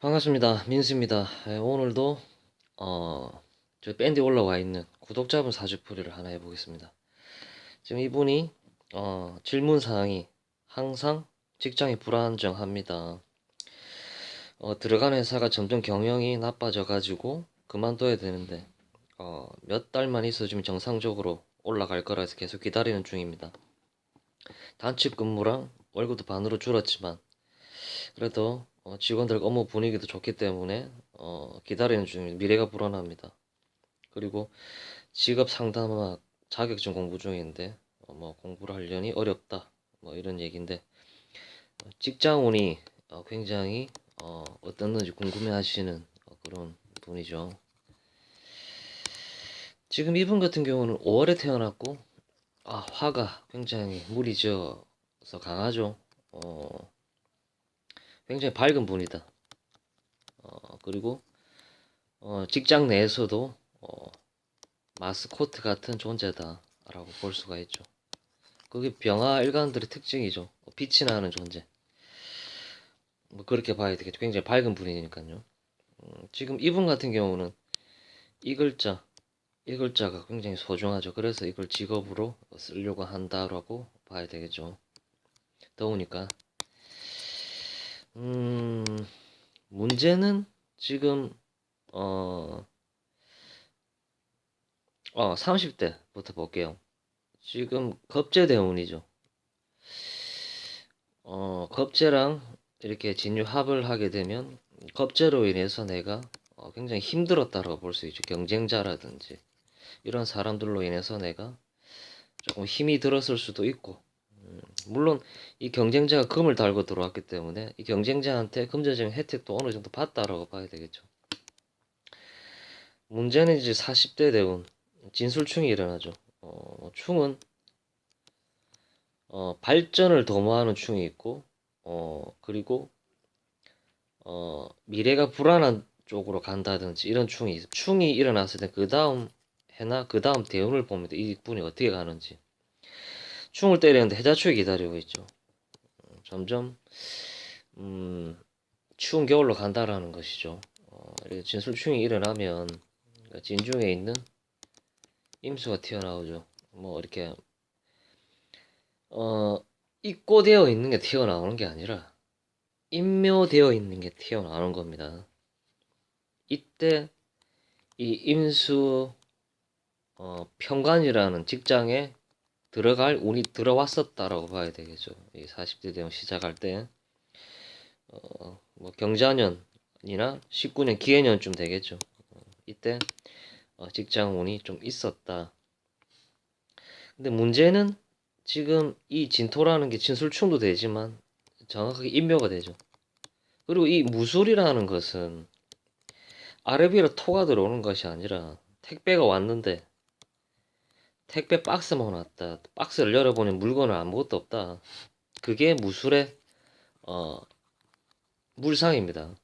반갑습니다. 민수입니다. 예, 오늘도 어, 저 밴드에 올라와 있는 구독자분 사주풀이를 하나 해보겠습니다. 지금 이분이 어, 질문 사항이 항상 직장이 불안정합니다. 어, 들어간 회사가 점점 경영이 나빠져 가지고 그만둬야 되는데 어, 몇 달만 있어주면 정상적으로 올라갈 거라 해서 계속 기다리는 중입니다. 단축 근무랑 월급도 반으로 줄었지만 그래도 어, 직원들 업무 분위기도 좋기 때문에 어, 기다리는 중입니다. 미래가 불안합니다. 그리고 직업 상담학 자격증 공부 중인데 어, 뭐 공부를 하려니 어렵다. 뭐 이런 얘기인데 어, 직장운이 어, 굉장히 어, 어떻는지 궁금해하시는 어, 그런 분이죠. 지금 이분 같은 경우는 5월에 태어났고 아, 화가 굉장히 져서 강하죠. 어, 굉장히 밝은 분이다. 어, 그리고 어, 직장 내에서도 어, 마스코트 같은 존재다라고 볼 수가 있죠. 그게 병화 일간들의 특징이죠. 어, 빛이 나는 존재. 뭐 그렇게 봐야 되겠죠. 굉장히 밝은 분이니까요. 음, 지금 이분 같은 경우는 이 글자, 이 글자가 굉장히 소중하죠. 그래서 이걸 직업으로 쓰려고 한다라고 봐야 되겠죠. 더우니까. 음, 문제는 지금, 어, 어, 30대부터 볼게요. 지금 겁재대운이죠. 어, 겁재랑 이렇게 진유합을 하게 되면 겁재로 인해서 내가 어, 굉장히 힘들었다라고 볼 수 있죠. 경쟁자라든지 이런 사람들로 인해서 내가 조금 힘이 들었을 수도 있고 음, 물론 이 경쟁자가 금을 달고 들어왔기 때문에 이 경쟁자한테 금전적인 혜택도 어느 정도 봤다라고 봐야 되겠죠. 문제는 이제 40대 대운 진술충이 일어나죠. 어, 충은 어, 발전을 도모하는 충이 있고 어, 그리고 어, 미래가 불안한 쪽으로 간다든지 이런 충이 있- 충이 일어났을 때 그 다음 해나 그 다음 대운을 봅니다. 이 분이 어떻게 가는지. 충을 때리는데 해자축이 기다리고 있죠. 음, 점점 음, 추운 겨울로 간다라는 것이죠. 어, 진술충이 일어나면 그러니까 진중에 있는 임수가 튀어나오죠. 뭐 이렇게 어 입고되어 있는 게 튀어나오는 게 아니라 임묘되어 있는 게 튀어나오는 겁니다. 이때 이 임수 어, 평관이라는 직장에 들어갈 운이 들어왔었다라고 봐야 되겠죠. 이 40대 대원 시작할 때, 어, 뭐 경자년이나 19년 기해년쯤 되겠죠. 어, 이때 어, 직장 운이 좀 있었다. 근데 문제는 지금 이 진토라는 게 진술충도 되지만 정확하게 인묘가 되죠. 그리고 이 무술이라는 것은 아래비로 토가 들어오는 것이 아니라 택배가 왔는데 택배 박스만 왔다. 박스를 열어보니 물건은 아무것도 없다. 그게 무술의 어, 물상입니다.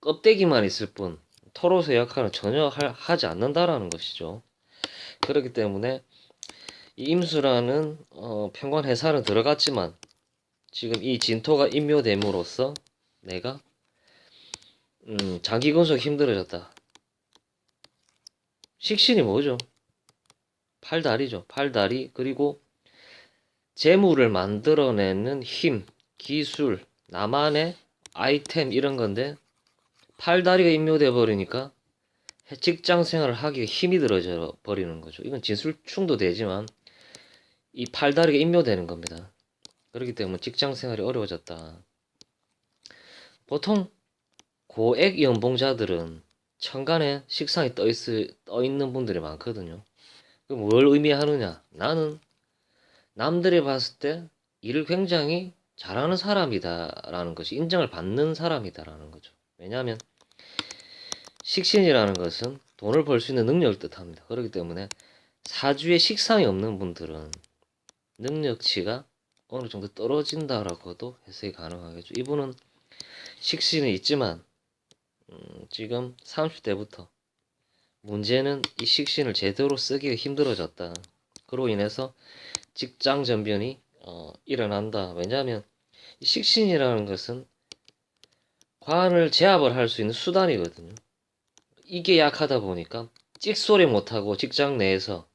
껍데기만 있을 뿐 토로의 역할은 전혀 할- 하지 않는다라는 것이죠. 그렇기 때문에 이 임수라는 어, 평관 회사는 들어갔지만 지금 이 진토가 임묘됨으로써 내가 음, 장기 건속 힘들어졌다. 식신이 뭐죠? 팔다리죠. 팔다리 그리고 재물을 만들어내는 힘, 기술, 나만의 아이템 이런 건데 팔다리가 임묘돼 버리니까 직장 생활을 하기가 힘이 들어져 버리는 거죠. 이건 진술충도 되지만 이 팔다리가 임묘되는 겁니다. 그렇기 때문에 직장 생활이 어려워졌다. 보통 고액 연봉자들은 천간에 식상이 떠, 있, 떠 있는 분들이 많거든요. 그럼 뭘 의미하느냐? 나는 남들이 봤을 때 일을 굉장히 잘하는 사람이다라는 것이 인정을 받는 사람이다라는 거죠. 왜냐하면 식신이라는 것은 돈을 벌 수 있는 능력을 뜻합니다. 그렇기 때문에 사주에 식상이 없는 분들은 능력치가 어느 정도 떨어진다라고도 해석이 가능하겠죠. 이분은 식신은 있지만 음, 지금 30대부터 문제는 이 식신을 제대로 쓰기가 힘들어졌다. 그로 인해서 직장 전변이 어, 일어난다. 왜냐하면 이 식신이라는 것은 관을 제압을 할 수 있는 수단이거든요. 이게 약하다 보니까 찍소리 못하고 직장 내에서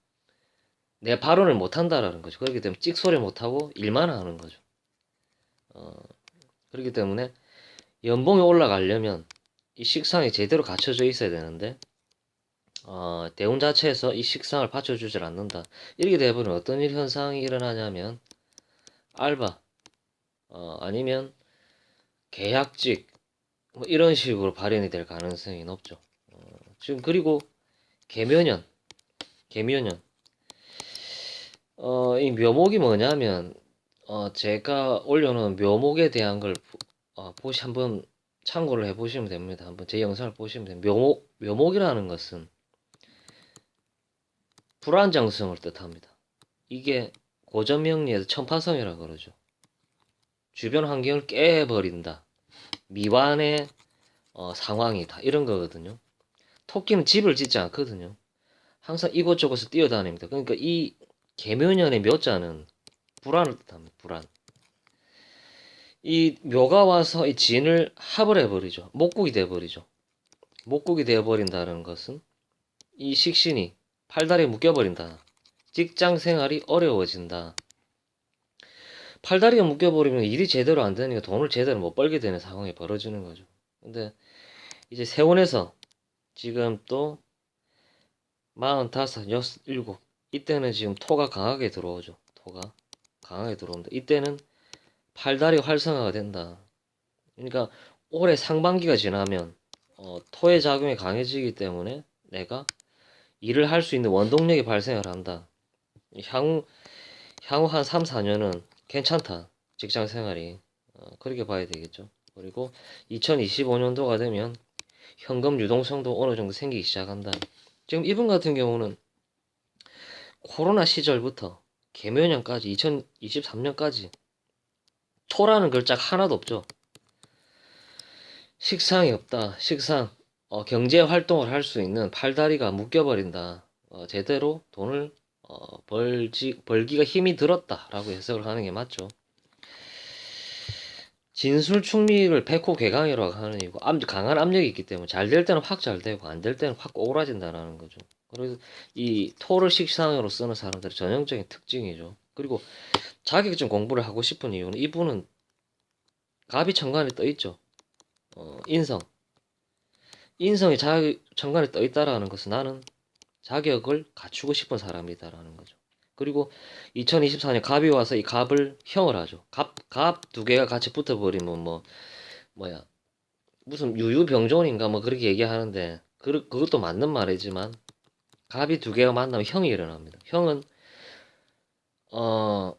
내 발언을 못한다라는 거죠. 그렇기 때문에 찍소리 못하고 일만 하는 거죠. 어, 그렇기 때문에 연봉이 올라가려면 이 식상이 제대로 갖춰져 있어야 되는데 어, 대운 자체에서 이 식상을 받쳐주질 않는다. 이렇게 되면 어떤 일 현상이 일어나냐면 알바 어, 아니면 계약직 뭐 이런 식으로 발현이 될 가능성이 높죠. 어, 지금 그리고 개묘년 개묘년 어, 이 묘목이 뭐냐면 어, 제가 올려놓은 묘목에 대한 걸 보- 어, 보시 한번 참고를 해보시면 됩니다. 한번 제 영상을 보시면 됩니다. 묘목 묘목이라는 것은 불안정성을 뜻합니다. 이게 고전명리에서 천파성이라고 그러죠. 주변 환경을 깨버린다. 미완의 어, 상황이다. 이런 거거든요. 토끼는 집을 짓지 않거든요. 항상 이곳저곳을 뛰어다닙니다. 그러니까 이 개묘년의 묘자는 불안을 뜻합니다. 불안. 이 묘가 와서 이 진을 합을 해버리죠. 목국이 돼버리죠. 목국이 되어버린다는 것은 이 식신이 팔다리에 묶여버린다. 직장 생활이 어려워진다. 팔다리가 묶여버리면 일이 제대로 안 되니까 돈을 제대로 못 벌게 되는 상황이 벌어지는 거죠. 근데 이제 세원에서 지금 또 마흔다섯, 여섯, 이때는 지금 토가 강하게 들어오죠. 토가 강하게 들어옵니다. 이때는 팔다리 활성화가 된다. 그러니까 올해 상반기가 지나면 어, 토의 작용이 강해지기 때문에 내가 일을 할 수 있는 원동력이 발생을 한다. 향후 향후 한 3, 4년은 괜찮다. 직장 생활이 어, 그렇게 봐야 되겠죠. 그리고 2025년도가 되면 현금 유동성도 어느 정도 생기기 시작한다. 지금 이분 같은 경우는 코로나 시절부터 개묘년까지 2023년까지 토라는 글자 하나도 없죠. 식상이 없다. 식상 어, 경제 활동을 할 수 있는 팔다리가 묶여버린다. 어, 제대로 돈을 어, 벌지 벌기가 힘이 들었다라고 해석을 하는 게 맞죠. 진술충미를 백호 개강이라고 하는 이유고 압, 강한 압력이 있기 때문에 잘 될 때는 확 잘 되고 안 될 때는 확 오그라진다라는 거죠. 그래서 이 토를 식상으로 쓰는 사람들의 전형적인 특징이죠. 그리고 자격증 공부를 하고 싶은 이유는 이분은 갑이 천간에 떠 있죠. 어, 인성. 인성이 자격 천간에 떠 있다라는 것은 나는 자격을 갖추고 싶은 사람이다라는 거죠. 그리고 2024년 갑이 와서 이 갑을 형을 하죠. 갑, 갑 두 개가 같이 붙어버리면 뭐, 뭐야, 무슨 유유병존인가 뭐 그렇게 얘기하는데, 그, 그것도 맞는 말이지만, 갑이 두 개가 만나면 형이 일어납니다. 형은, 어,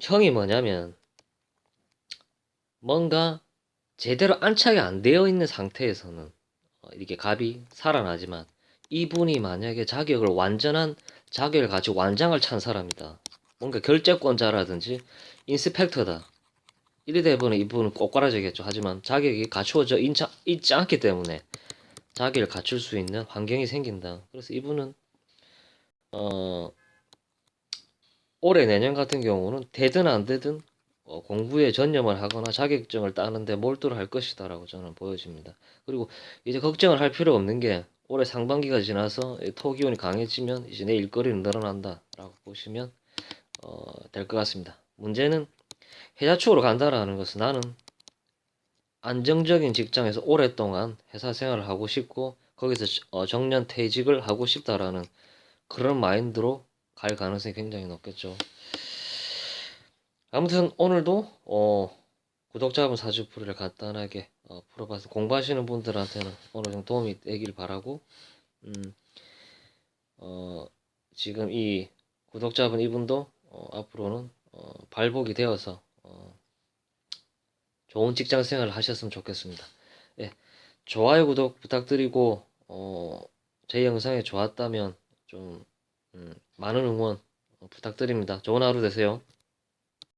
형이 뭐냐면, 뭔가 제대로 안착이 안 되어 있는 상태에서는, 어, 이렇게 갑이 살아나지만, 이분이 만약에 자격을 완전한 자격을 가지고 완장을 찬 사람이다. 뭔가 결재권자라든지 인스펙터다. 이래 되면 이분은 꼬꾸라지겠죠. 하지만 자격이 갖추어져 있지, 있지 않기 때문에 자격을 갖출 수 있는 환경이 생긴다. 그래서 이분은 어 올해 내년 같은 경우는 되든 안 되든 어, 공부에 전념을 하거나 자격증을 따는데 몰두를 할 것이다 라고 저는 보여집니다. 그리고 이제 걱정을 할 필요 없는 게 올해 상반기가 지나서 이 토기운이 강해지면 이제 내 일거리는 늘어난다 라고 보시면 어, 될 것 같습니다. 문제는 해자축으로 간다라는 것은 나는 안정적인 직장에서 오랫동안 회사 생활을 하고 싶고 거기서 어, 정년 퇴직을 하고 싶다라는 그런 마인드로 갈 가능성이 굉장히 높겠죠. 아무튼 오늘도 어, 구독자분 사주풀이를 간단하게 어, 풀어봐서 공부하시는 분들한테는 어느 정도 도움이 되길 바라고 음, 어, 지금 이 구독자분 이분도 어, 앞으로는 어, 발복이 되어서 어, 좋은 직장 생활을 하셨으면 좋겠습니다. 예, 좋아요 구독 부탁드리고 어, 제 영상이 좋았다면 좀 음, 많은 응원 부탁드립니다. 좋은 하루 되세요.